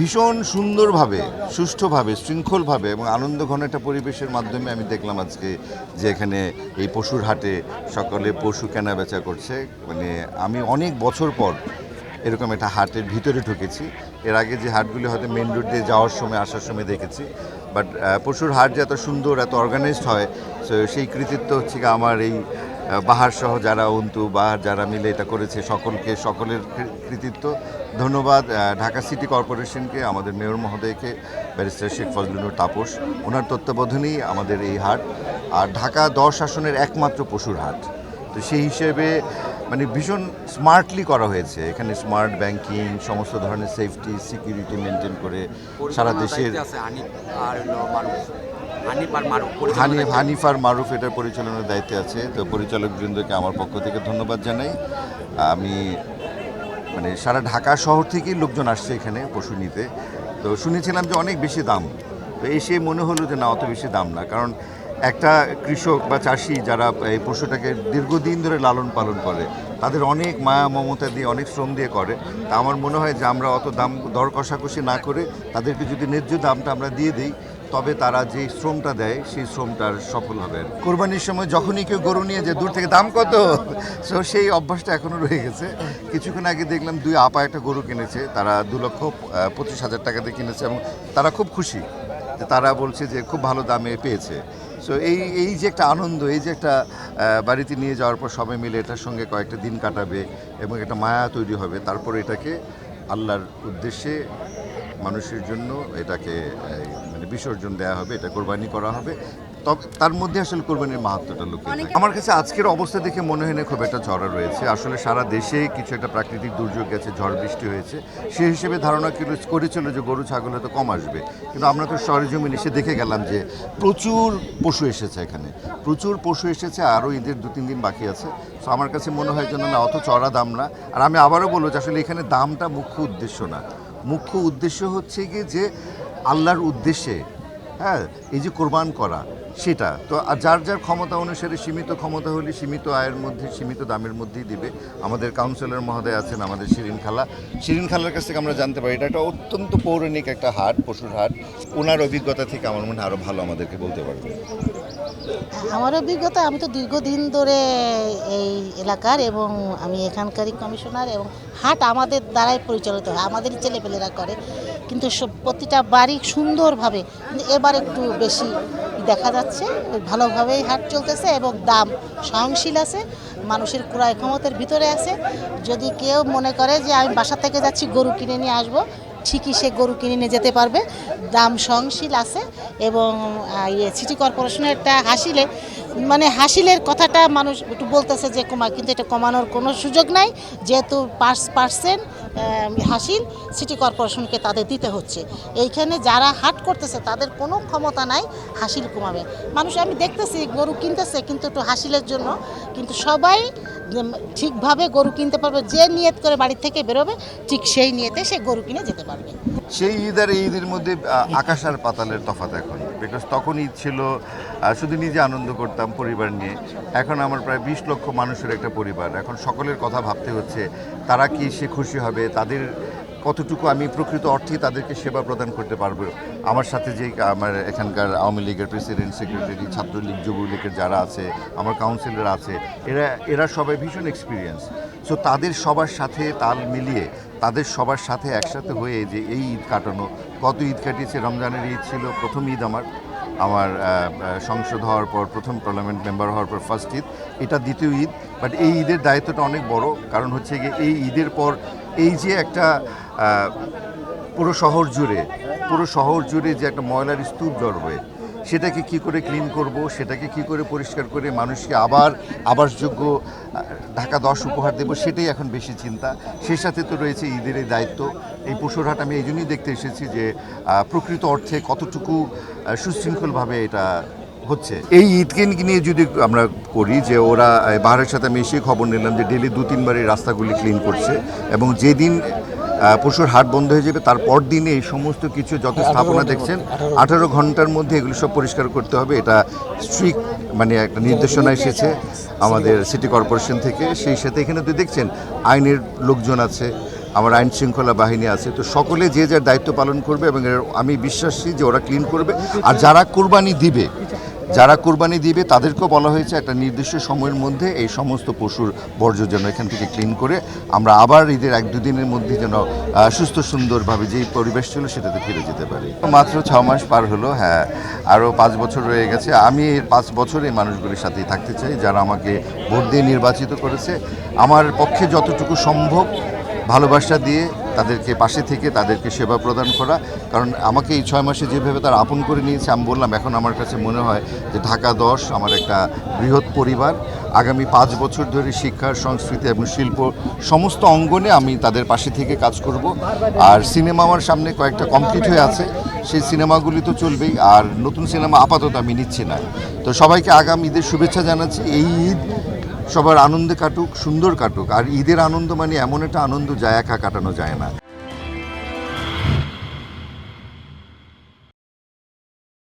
ভীষণ সুন্দরভাবে, সুষ্ঠুভাবে, শৃঙ্খলভাবে এবং আনন্দ ঘন একটা পরিবেশের মাধ্যমে আমি দেখলাম আজকে যে এখানে এই পশুর হাটে সকলে পশু কেনা বেচা করছে। মানে আমি অনেক বছর পর এরকম একটা হাটের ভিতরে ঢুকেছি। এর আগে যে হাটগুলি হয়তো মেন রোড দিয়ে যাওয়ার সময়, আসার সময় দেখেছি। বাট পশুর হাট যে এত সুন্দর, এত অর্গানাইজড হয় সেই কৃতিত্ব হচ্ছে আমার এই বাহার সহ যারা অন্তু, বাহার যারা মিলে এটা করেছে, সকলকে, সকলের কৃতিত্ব। ধন্যবাদ ঢাকা সিটি কর্পোরেশনকে, আমাদের মেয়র মহোদয়কে, ব্যারিস্টার শেখ ফজলুনুর তাপস, ওনার তত্ত্বাবধানেই আমাদের এই হাট। আর ঢাকা দশ আসনের একমাত্র পশুর হাট। তো সেই হিসেবে মানে ভীষণ স্মার্টলি করা হয়েছে। এখানে স্মার্ট ব্যাংকিং সমস্ত ধরনের সেফটি সিকিউরিটি মেনটেন করে সারা দেশের হানিফ আর হলো মারুফ। হানিফ আর মারুফ এটার পরিচালনার দায়িত্বে আছে। তো পরিচালক বৃন্দকে আমার পক্ষ থেকে ধন্যবাদ জানাই। আমি মানে সারা ঢাকা শহর থেকেই লোকজন আসছে এখানে পশু নিতে। তো শুনেছিলাম যে অনেক বেশি দাম। তো এসে মনে হলো যে না অত বেশি দাম না। কারণ একটা কৃষক বা চাষি যারা এই পশুটাকে দীর্ঘদিন ধরে লালন পালন করে, তাদের অনেক মায়া, মমতা দিয়ে, অনেক শ্রম দিয়ে করে। তা আমার মনে হয় যে আমরা অত দাম, দর কষাকষি না করে তাদেরকে যদি ন্যায্য দামটা আমরা দিয়ে দিই, তবে তারা যে শ্রমটা দেয়, সেই শ্রমটার সফল হবে কোরবানির সময় যখনই কেউ গরু নিয়ে যে দূর থেকে দাম কত? সো সেই অভ্যাসটা এখনও রয়ে গেছে। কিছুক্ষণ আগে দেখলাম দুই আপা একটা গরু কিনেছে, তারা দু লক্ষ পঁচিশ হাজার টাকা দিয়ে কিনেছে এবং তারা খুব খুশি। তারা বলছে যে খুব ভালো দামে পেয়েছে। সো এই এই যে একটা আনন্দ, এই যে একটা বাড়িতে নিয়ে যাওয়ার পর সবাই মিলে এটার সঙ্গে কয়েকটা দিন কাটাবে এবং একটা মায়া তৈরি হবে, তারপর এটাকে আল্লাহর উদ্দেশ্যে মানুষের জন্য এটাকে মানে বিসর্জন দেওয়া হবে, এটা কোরবানি করা হবে। তবে তার মধ্যে আসলে কোরবানির মাহাত্মটা লুকিয়ে আমার কাছে আজকের অবস্থা দেখে মনে হয় না খুব একটা ঝড়া রয়েছে। আসলে সারা দেশে কিছু একটা প্রাকৃতিক দুর্যোগ গেছে ঝড় বৃষ্টি হয়েছে। সেই হিসেবে ধারণা করেছিল যে গরু ছাগল তো কম আসবে। কিন্তু আমরা তো শহরে জমিন এসে দেখে গেলাম যে প্রচুর পশু এসেছে এখানে। প্রচুর পশু এসেছে আরও ঈদের দু তিন দিন বাকি আছে। তো আমার কাছে মনে হয় যেন না অত চড়া দাম না। আর আমি আবারও বলব যে আসলে এখানে দামটা মুখ্য উদ্দেশ্য না। মুখ্য উদ্দেশ্য হচ্ছে কি যে আল্লাহর উদ্দেশ্যে হ্যাঁ এই যে কোরবান করা সেটা। তো আর যার যার ক্ষমতা অনুসারে সীমিত ক্ষমতা হলে সীমিত আয়ের মধ্যে, সীমিত দামের মধ্যেই দিবে। আমাদের কাউন্সিলর মহোদয় আছেন, আমাদের শিরিন খালা। শিরিন খালার কাছ থেকে আমরা জানতে পারি, এটা একটা অত্যন্ত পৌরাণিক একটা হাট, পশুর হাট। ওনার অভিজ্ঞতা থেকে আমার মনে হয় আরও ভালো আমাদেরকে বলতে পারবে। আমার অভিজ্ঞতা, আমি তো দীর্ঘদিন ধরে এই এলাকার এবং আমি এখানকারই কমিশনার এবং হাট আমাদের দ্বারাই পরিচালিত হয়, আমাদেরই ছেলেপেলেরা করে। কিন্তু প্রতিটা বাড়ি সুন্দরভাবে, কিন্তু এবার একটু বেশি দেখা যাচ্ছে, ভালোভাবেই হাট চলতেছে এবং দাম সহনশীল আছে, মানুষের ক্রয় ক্ষমতার ভিতরে আছে। যদি কেউ মনে করে যে আমি বাসা থেকে যাচ্ছি, গরু কিনে নিয়ে আসব ঠিকই সে গরু কিনে নিয়ে যেতে পারবে। দাম সহনশীল আছে এবং ইয়ে সিটি কর্পোরেশনেরটা হাসিলে মানে হাসিলের কথাটা মানুষ একটু বলতেছে যে কমায় কিন্তু এটা কমানোর কোনো সুযোগ নাই। যেহেতু পাঁচ পার্সেন্ট হাসিল সিটি কর্পোরেশনকে তাদের দিতে হচ্ছে। এইখানে যারা হাট করতেছে, তাদের কোনো ক্ষমতা নাই হাসিল কমাবে। মানুষ, আমি দেখতেছি গরু কিনতেছে কিন্তু একটু হাসিলের জন্য। কিন্তু সবাই ঠিকভাবে গরু কিনতে পারবে, যে নিয়ত করে বাড়ির থেকে বেরোবে, ঠিক সেই নিয়তে সে গরু কিনে যেতে পারবে। সেই ঈদ আর এই ঈদের মধ্যে আকাশ আর পাতালের তফাত এখন। বিকজ তখন ঈদ ছিল শুধু নিজে আনন্দ করতাম পরিবার নিয়ে। এখন আমার প্রায় বিশ লক্ষ মানুষের একটা পরিবার। এখন সকলের কথা ভাবতে হচ্ছে, তারা কি সে খুশি হবে? তাদের কতটুকু আমি প্রকৃত অর্থে তাদেরকে সেবা প্রদান করতে পারব? আমার সাথে যে আমার এখানকার আওয়ামী লীগের প্রেসিডেন্ট, সেক্রেটারি, ছাত্রলীগ, যুবলীগের যারা আছে, আমার কাউন্সিলর আছে, এরা এরা সবাই ভীষণ এক্সপিরিয়েন্স সো তাদের সবার সাথে তাল মিলিয়ে, তাদের সবার সাথে একসাথে হয়ে যে এই ঈদ কাটানো কত ঈদ কাটিয়েছে, রমজানের ঈদ ছিল, প্রথম ঈদ আমার আমার সংসদ হওয়ার পর, প্রথম পার্লামেন্ট মেম্বার হওয়ার পর ফার্স্ট ঈদ, এটা দ্বিতীয় ঈদ বাট এই ঈদের দায়িত্বটা অনেক বড়, কারণ হচ্ছে গিয়ে এই ঈদের পর এই যে একটা পুরো শহর জুড়ে, পুরো শহর জুড়ে যে একটা ময়লার স্তূপ জড়বে, সেটাকে কি করে ক্লিন করব, সেটাকে কি করে পরিষ্কার করে মানুষকে আবার আবাসযোগ্য ঢাকা দশ উপহার দেব, সেটাই এখন বেশি চিন্তা। সেই সাথে তো রয়েছে ঈদের এই দায়িত্ব। এই পশুরহাট আমি এই জন্যই দেখতে এসেছি যে প্রকৃত অর্থে কতটুকু সুশৃঙ্খলভাবে এটা হচ্ছে। এই ঈদকে নিয়ে যদি আমরা করি যে ওরা বাহারের সাথে এসেই খবর নিলাম যে ডেলি দু তিনবার এই রাস্তাগুলি ক্লিন করছে এবং যেদিন পশুর হাট বন্ধ হয়ে যাবে তারপর দিনে এই সমস্ত কিছু যত স্থাপনা দেখছেন আঠারো ঘণ্টার মধ্যে এগুলো সব পরিষ্কার করতে হবে। এটা স্ট্রিক্ট মানে একটা নির্দেশনা এসেছে আমাদের সিটি কর্পোরেশন থেকে। সেই সাথে এখানে তো দেখছেন আইনের লোকজন আছে আমার আইন শৃঙ্খলা বাহিনী আছে তো সকলে যে যার দায়িত্ব পালন করবে এবং এর আমি বিশ্বাসী যে ওরা ক্লিন করবে। আর যারা কোরবানি দিবে যারা কোরবানি দিবে, তাদেরকেও বলা হয়েছে একটা নির্দিষ্ট সময়ের মধ্যে এই সমস্ত পশুর বর্জ্য যেন এখান থেকে ক্লিন করে আমরা আবার ঈদের এক দুদিনের মধ্যে যেন সুস্থ, সুন্দরভাবে যেই পরিবেশ ছিল সেটাতে ফিরে যেতে পারি। মাত্র ছ মাস পার হলো হ্যাঁ আরও পাঁচ বছর রয়ে গেছে। আমি এর পাঁচ বছর এই মানুষগুলির সাথেই থাকতে চাই, যারা আমাকে ভোট দিয়ে নির্বাচিত করেছে। আমার পক্ষে যতটুকু সম্ভব ভালোবাসা দিয়ে তাদেরকে পাশে থেকে তাদেরকে সেবা প্রদান করা। কারণ আমাকে এই ছয় মাসে যেভাবে তারা আপন করে নিয়েছে, আমি বললাম, এখন আমার কাছে মনে হয় যে ঢাকা দশ আমার একটা বৃহৎ পরিবার। আগামী পাঁচ বছর ধরে শিক্ষা, সংস্কৃতি এবং শিল্প সমস্ত অঙ্গনে আমি তাদের পাশে থেকে কাজ করব। আর সিনেমা আমার সামনে কয়েকটা কমপ্লিট হয়ে আছে। সেই সিনেমাগুলি তো চলবেই, আর নতুন সিনেমা আপাতত আমি নিচ্ছি না। তো সবাইকে আগামী ঈদের শুভেচ্ছা জানাচ্ছি। এই ঈদ সবার আনন্দে কাটুক, সুন্দর কাটুক। আর ঈদের আনন্দ মানে এমন একটা আনন্দ যা একা কাটানো যায় না।